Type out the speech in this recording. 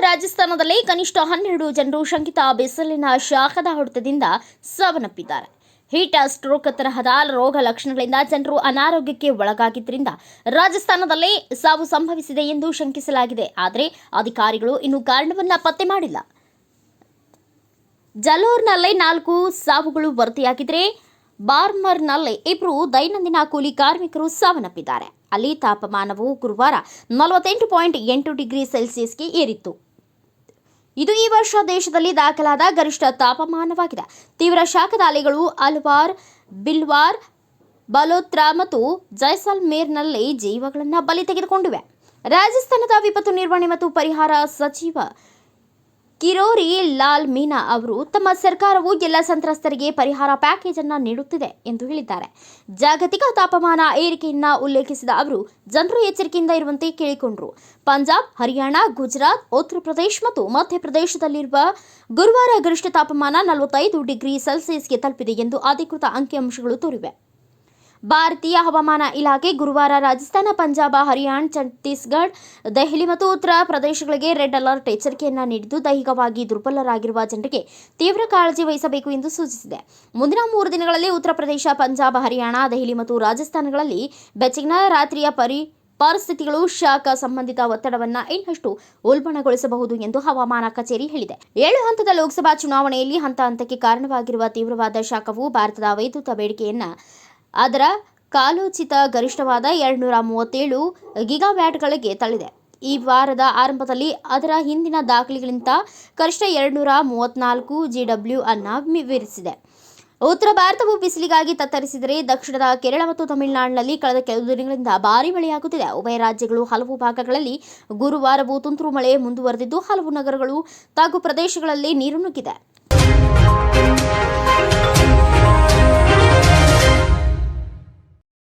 ರಾಜಸ್ಥಾನದಲ್ಲಿ ಕನಿಷ್ಠ ಹನ್ನೆರಡು ಜನರು ಶಂಕಿತ ಬಿಸಿಲಿನ ಶಾಖದ ಹೊಡೆತದಿಂದ ಸಾವನ್ನಪ್ಪಿದ್ದಾರೆ. ಹೀಟ್ ಸ್ಟ್ರೋಕ್ ತರಹದ ರೋಗ ಲಕ್ಷಣಗಳಿಂದ ಜನರು ಅನಾರೋಗ್ಯಕ್ಕೆ ಒಳಗಾಗಿದ್ದರಿಂದ ರಾಜಸ್ಥಾನದಲ್ಲಿ ಸಾವು ಸಂಭವಿಸಿದೆ ಎಂದು ಶಂಕಿಸಲಾಗಿದೆ. ಆದರೆ ಅಧಿಕಾರಿಗಳು ಇನ್ನೂ ಕಾರಣವನ್ನು ಪತ್ತೆ ಮಾಡಿಲ್ಲ. ಜಲೋರ್ನಲ್ಲಿ ನಾಲ್ಕು ಸಾವುಗಳು ವರದಿಯಾಗಿದ್ರೆ ಬಾರ್ಮರ್ನಲ್ಲಿ ಇಬ್ಬರು ದೈನಂದಿನ ಕೂಲಿ ಕಾರ್ಮಿಕರು ಸಾವನ್ನಪ್ಪಿದ್ದಾರೆ. ಅಲ್ಲಿ ತಾಪಮಾನವು ಗುರುವಾರ ನಲವತ್ತೆಂಟು ಪಾಯಿಂಟ್ ಎಂಟು ಡಿಗ್ರಿ ಸೆಲ್ಸಿಯಸ್ಗೆ ಏರಿತ್ತು. ಇದು ಈ ವರ್ಷ ದೇಶದಲ್ಲಿ ದಾಖಲಾದ ಗರಿಷ್ಠ ತಾಪಮಾನವಾಗಿದೆ. ತೀವ್ರ ಶಾಖದ ಅಲೆಗಳು ಅಲ್ವಾರ್, ಬಿಲ್ವಾರ್, ಬಲೋತ್ರಾ ಮತ್ತು ಜೈಸಲ್ಮೇರ್ನಲ್ಲಿ ಜೀವಗಳನ್ನು ಬಲಿ ತೆಗೆದುಕೊಂಡಿವೆ. ರಾಜಸ್ಥಾನದ ವಿಪತ್ತು ನಿರ್ವಹಣೆ ಮತ್ತು ಪರಿಹಾರ ಸಚಿವ ಕಿರೋರಿ, ಲಾಲ್ ಮೀನಾ ಅವರು ತಮ್ಮ ಸರ್ಕಾರವು ಎಲ್ಲ ಸಂತ್ರಸ್ತರಿಗೆ ಪರಿಹಾರ ಪ್ಯಾಕೇಜ್ ಅನ್ನು ನೀಡುತ್ತಿದೆ ಎಂದು ಹೇಳಿದ್ದಾರೆ. ಜಾಗತಿಕ ತಾಪಮಾನ ಏರಿಕೆಯನ್ನ ಉಲ್ಲೇಖಿಸಿದ ಅವರು, ಜನರು ಎಚ್ಚರಿಕೆಯಿಂದ ಇರುವಂತೆ ಕೇಳಿಕೊಂಡರು. ಪಂಜಾಬ್, ಹರಿಯಾಣ, ಗುಜರಾತ್, ಉತ್ತರ ಪ್ರದೇಶ ಮತ್ತು ಮಧ್ಯಪ್ರದೇಶದಲ್ಲಿರುವ ಗುರುವಾರ ಗರಿಷ್ಠ ತಾಪಮಾನ ನಲವತ್ತೈದು ಡಿಗ್ರಿ ಸೆಲ್ಸಿಯಸ್ಗೆ ತಲುಪಿದೆ ಎಂದು ಅಧಿಕೃತ ಅಂಕಿಅಂಶಗಳು ತೋರಿವೆ. ಭಾರತೀಯ ಹವಾಮಾನ ಇಲಾಖೆ ಗುರುವಾರ ರಾಜಸ್ಥಾನ, ಪಂಜಾಬ, ಹರಿಯಾಣ, ಛತ್ತೀಸ್ಗಢ, ದೆಹಲಿ ಮತ್ತು ಉತ್ತರ ಪ್ರದೇಶಗಳಿಗೆ ರೆಡ್ ಅಲರ್ಟ್ ಎಚ್ಚರಿಕೆಯನ್ನು ನೀಡಿದ್ದು, ದೈಹಿಕವಾಗಿ ದುರ್ಬಲರಾಗಿರುವ ಜನರಿಗೆ ತೀವ್ರ ಕಾಳಜಿ ವಹಿಸಬೇಕು ಎಂದು ಸೂಚಿಸಿದೆ. ಮುಂದಿನ ಮೂರು ದಿನಗಳಲ್ಲಿ ಉತ್ತರ ಪ್ರದೇಶ, ಪಂಜಾಬ್, ಹರಿಯಾಣ, ದೆಹಲಿ ಮತ್ತು ರಾಜಸ್ಥಾನಗಳಲ್ಲಿ ಬೆಚ್ಚಗಿನ ರಾತ್ರಿಯ ಪರಿ ಪರಿಸ್ಥಿತಿಗಳು ಶಾಖ ಸಂಬಂಧಿತ ಒತ್ತಡವನ್ನು ಇನ್ನಷ್ಟು ಉಲ್ಬಣಗೊಳಿಸಬಹುದು ಎಂದು ಹವಾಮಾನ ಕಚೇರಿ ಹೇಳಿದೆ. ಏಳು ಹಂತದ ಲೋಕಸಭಾ ಚುನಾವಣೆಯಲ್ಲಿ ಹಂತ ಹಂತಕ್ಕೆ ಕಾರಣವಾಗಿರುವ ತೀವ್ರವಾದ ಶಾಖವು ಭಾರತದ ವೈದ್ಯುತ ಬೇಡಿಕೆಯನ್ನ ಅದರ ಕಾಲೋಚಿತ ಗರಿಷ್ಠವಾದ ಎರಡುನೂರ ಮೂವತ್ತೇಳು ಗಿಗಾವ್ಯಾಟ್ಗಳಿಗೆ ತಳ್ಳಿದೆ. ಈ ವಾರದ ಆರಂಭದಲ್ಲಿ ಅದರ ಹಿಂದಿನ ದಾಖಲೆಗಳಿಗಿಂತ ಕನಿಷ್ಠ ಎರಡುನೂರ ಮೂವತ್ನಾಲ್ಕು ಜಿಡಬ್ಲ್ಯೂ ಅನ್ನ ಮೀರಿಸಿದೆ ಉತ್ತರ ಭಾರತವು ಬಿಸಿಲಿಗಾಗಿ ತತ್ತರಿಸಿದರೆ ದಕ್ಷಿಣದ ಕೇರಳ ಮತ್ತು ತಮಿಳುನಾಡಿನಲ್ಲಿ ಕಳೆದ ಕೆಲವು ದಿನಗಳಿಂದ ಭಾರೀ ಮಳೆಯಾಗುತ್ತಿದೆ. ಉಭಯ ರಾಜ್ಯಗಳು ಹಲವು ಭಾಗಗಳಲ್ಲಿ ಗುರುವಾರವೂ ತುಂತುರು ಮಳೆ ಮುಂದುವರೆದಿದ್ದು, ಹಲವು ನಗರಗಳು ತಗ್ಗು ಪ್ರದೇಶಗಳಲ್ಲಿ ನೀರು ನುಗ್ಗಿದೆ.